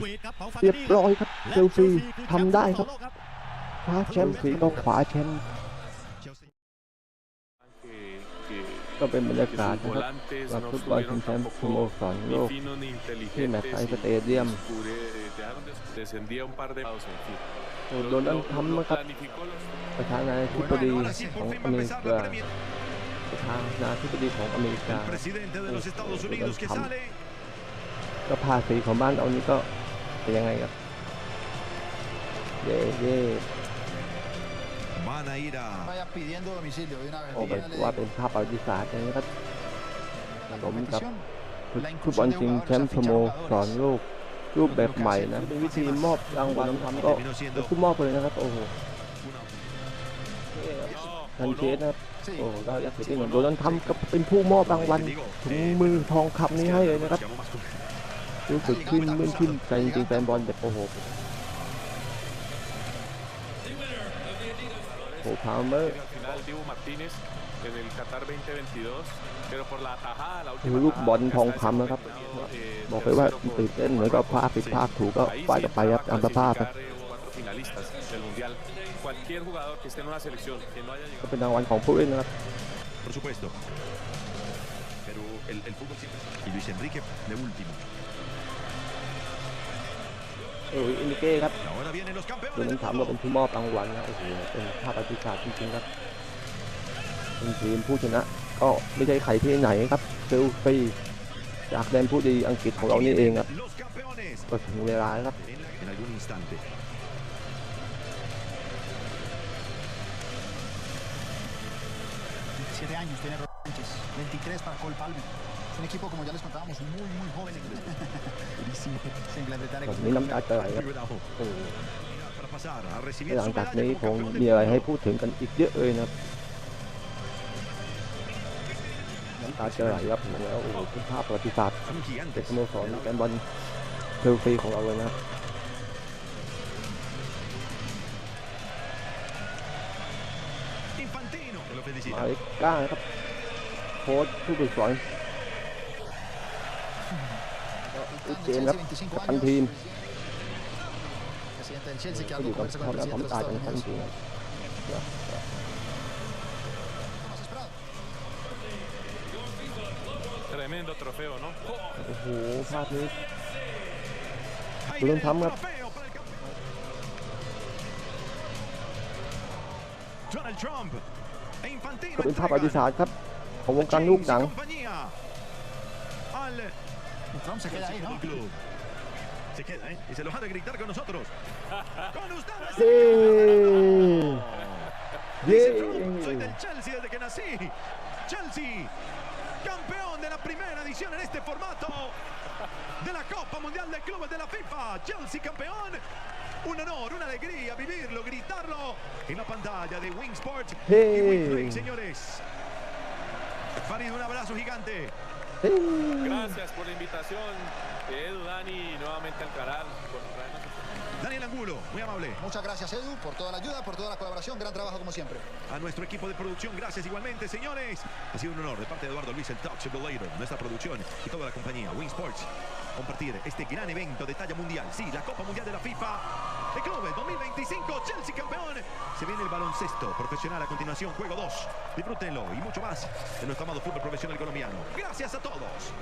เรียบร้อยครับเชลซีทำได้ครับคว้าแชมป์สีก็ขวาแชมป์ก็เป็นบรรยากาศนะครับรับฟุตบอลชิงแชมป์สโมสรโลกที่แมตช์ไทยสเตเดียมโดนอันทำนะครับประธานาธิบดีของอเมริกาประธานาธิบดีของอเมริกาก็ภาษีของบ้านเรานี่ก็ยังไงครับ เย้เย้โอ้เปว่าเป็นภาพประวิศาสตร์นะครับสมกับฟุตบอลจริงแชมป์สโมสรลลกรูปแบบใหม่นะ เป็นวิธีมอบรางวัลก็เป็นผู้มอบเลยนะครับโอ้โหทันเชสนะโอ้เราอยากเห็นเหมือนโดนทำกับเป็นผู้มอบรางวัลถึงมือทองคำนี้ให้เลยนะครับรู้สึกขึ้นมึนขึ้นใจจริงแฟนบอลแบบโอ้โหโอ้พาวเมอร์ดูลูกบอลทองคำนะครับ บอกเลยว่าตื่นเต้นเหมือนกับพลาดิดพาคถูกก็ไปกับไปครับอันสภาพนะก็เป็นรางวัลของผู้เล่นนะครับ Por supuesto. Pero e น el f ú t b o โอ้ยอินิเก้ครับดูนมันถามว่าเป็นผู้มอบรางวัลนะโอ้โหเป็นภาพอติศาร์จริงๆครับเป็นทีมผู้ชนะก็ไม่ใช่ใครที่ไหนครับเซลฟี่จากแดนผู้ดีอังกฤษของเรานี่เองครับก็ถึงเวลาครับ23 para Cole ล a l m e r un equipo como ya les contábamos muy muy joven en, Inglaterra. มีน้ำตาจหลังจากนี้คงมีอะไรให้พูดถึงกันอีกเยอะเลยนะครับน้ำตาจะไหลครับผมแล้วโอ้โหภาพประวัติศาสตร์เด็สโมสรกันบอลเพลฟรีของเราเลยนะครัมาเลก้าครับโค้ชผู้ฝึกสอนเจมครับกับทันทีมอยู่กับความรักของตาจังทันทีโอ้โหภาพนี้เริ่มทำครับเป็นภาพอดีตศาสตร์ครับ ของวงการลูกหนัง Y Trump se queda ahí, ¿no? Se queda, ¿eh? Y se lo ha a gritar con nosotros. ¡Con ustedes! Sí. Dice Trump, soy del Chelsea desde que nací. Chelsea, campeón de la primera edición en este formato de la Copa Mundial de Clubes de la FIFA. Chelsea campeón. Un honor, una alegría vivirlo, gritarlo en la pantalla de Wingsport sí. y Wingplay, señores. Farid, un abrazo gigante. Gracias por la invitación. Edu, Dani, nuevamente al canal. Daniel Angulo, muy amable. Muchas gracias, Edu, por toda la ayuda, por toda la colaboración. Gran trabajo, como siempre. A nuestro equipo de producción, gracias igualmente, señores. Ha sido un honor de parte de Eduardo Luis, el Talk of nuestra producción y toda la compañía Wingsports Sports compartir este gran evento de talla mundial. Sí, la Copa Mundial de la FIFA. El Club 2025, Chelsea campeón. Se viene el baloncesto profesional a continuación, juego 2. Disfrútenlo y mucho más de nuestro amado fútbol profesional colombiano. Gracias a todos.